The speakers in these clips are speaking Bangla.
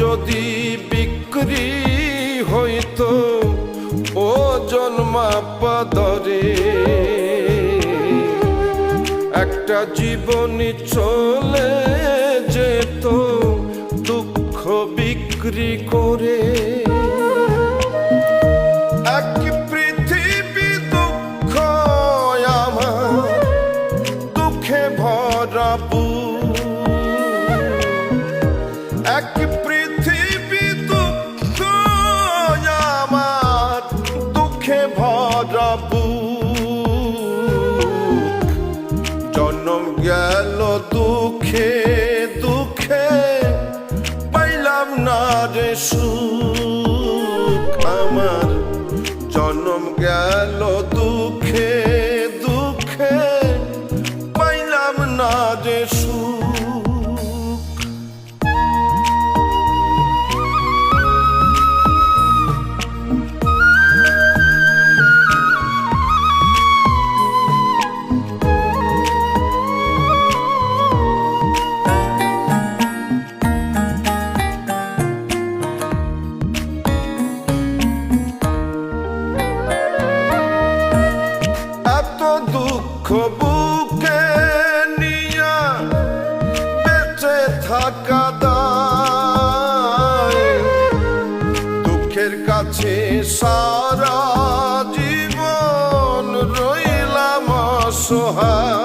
যদি বিক্রি হইতো, ও জন্মাপাদরে একটা জীবনী চলে যেত, দুঃখ বিক্রি করে। এক দুঃখ দুঃখে ভরা দুঃখে দুঃখে পাইলাম না রে সুখ। আমার জন্ম গেল দুঃখে দুঃখে পাইলাম না রে সুখ। বুকে নিয়া বেঁচে থাকা দায় দুঃখের কাছে সারা জীবন রইলাম অসহায়।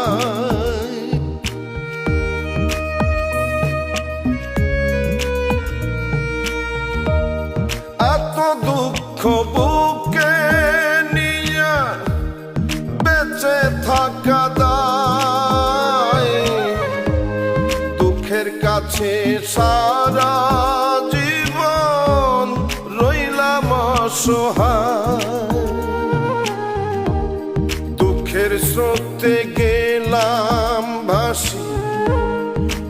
দুঃখ সারা জীবন রইলাম অসহায়। দুঃখের স্রোতে গেলাম ভাসি।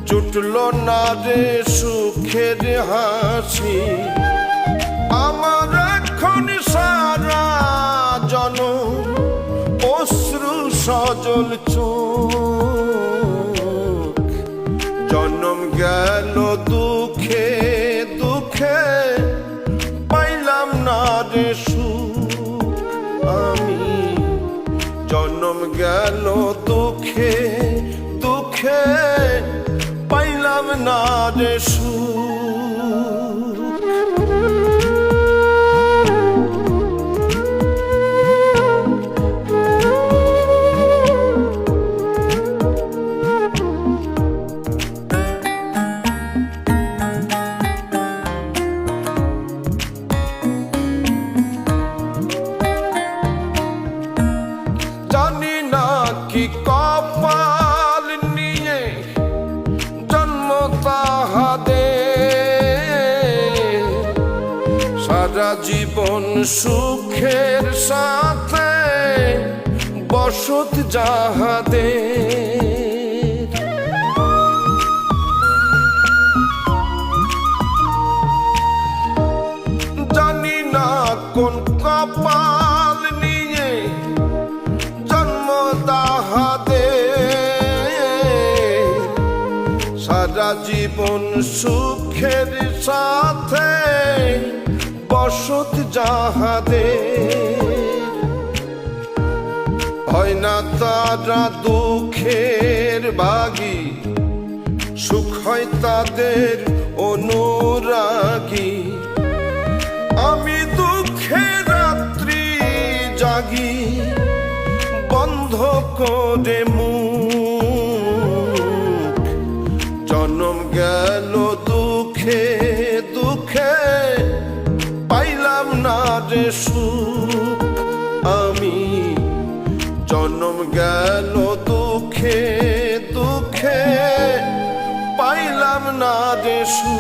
জুটল না রে সুখের হাসি। আমার এখন সারা জন অশ্রু সজল চোখ। জন্ম গেল দুঃখে দুঃখে পাইলাম না রে আমি জন্ম গেল দুঃখে দুঃখে পাইলাম না রে সুখ? সারা জীবন সুখের সাথে বসত যাহাদের। কোন কপাল নিয়ে জন্ম তাহাদে সারা জীবন সুখের সাথে বসত যাহাদে হয় না তারা দুঃখের বাগি, সুখ হয় তাদের অনুরাগী। আমি দুঃখে রাত্রি জাগি, বন্ধ করে মুখ। জন্ম গেল দুঃখে সুখ আমি জন্ম গেল দুঃখে দুঃখে পাইলাম না দেশু